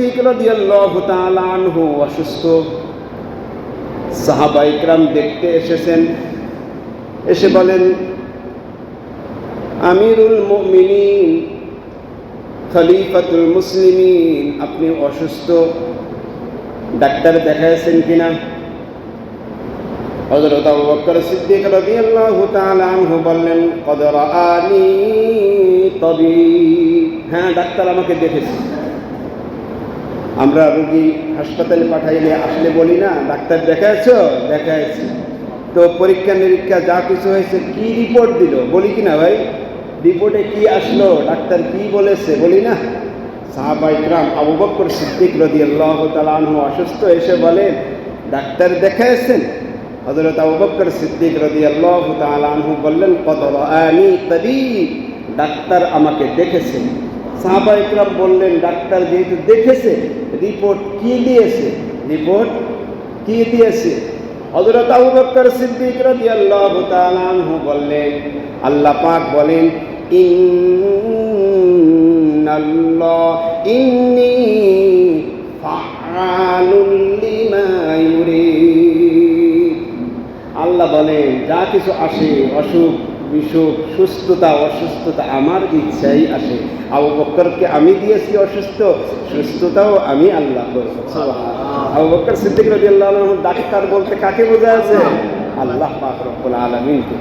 সিদ্দিক রাদিয়াল্লাহু তাআলা অসুস্থ। সাহাবা ইকরাম দেখতে এসেছেন। এসে বলেন, আমিরুল মুমিনিন, খলিফাতুল মুসলিমিন, আপনি অসুস্থ। ডাক্তার দেখাইছেন কিনা? হযরত আবু বকর সিদ্দিক রাদিয়াল্লাহু তাআলা আনহু বললেন, কদ রাআনি তাবিব হ্যাঁ ডাক্তার আমাকে দেখেছে। আমরা রোগী হাসপাতালে পাঠাইলে আসলে বলি না, ডাক্তার দেখাইছো? দেখাইছি। তো পরীক্ষা নিরীক্ষা যা কিছু হয়েছে, কি রিপোর্ট দিল? বলি কি না ভাই? রিপোর্টে কি আসলো? ডাক্তার কি বলেছে? বলি না। সাহাবা ইকরাম আবু বকর সিদ্দিক রাদিয়াল্লাহু তাআলা আনহু অসুস্থ এসে বলেন ডাক্তার দেখাইছেন? হযরত আবু বকর সিদ্দিক রাদিয়াল্লাহু তাআলা আনহু বললেন কত রাআনি তাবিব, ডাক্তার আমাকে দেখেছেন। সাহাবা ইকরাম বললেন, ডাক্তার যেহেতু দেখেছে, রিপোর্ট কি দিয়েছে? রিপোর্ট কি দিয়েছে? হযরত আবু বকর সিদ্দিক রাদিয়াল্লাহু তাআলা আনহু বললেন, আল্লাহ পাক বলেন, ইন্নাল্লাহ ইন্নী ফাআলুল লিমা ইউরিদ। আল্লাহ বলেন, যা কিছু আসে, অসুখ বিসুখ সুস্থতা অসুস্থতা আমার ইচ্ছাই আসে। আবু বক্করকে আমি দিয়েছি অসুস্থ সুস্থতাও আমি আল্লাহ করব আবু বক্কর সিদ্দিক রবি আল্লাহ ডাক্তার বলতে কাকে বোঝা আছে আল্লাহ পাক রব্বুল আলামিনকে।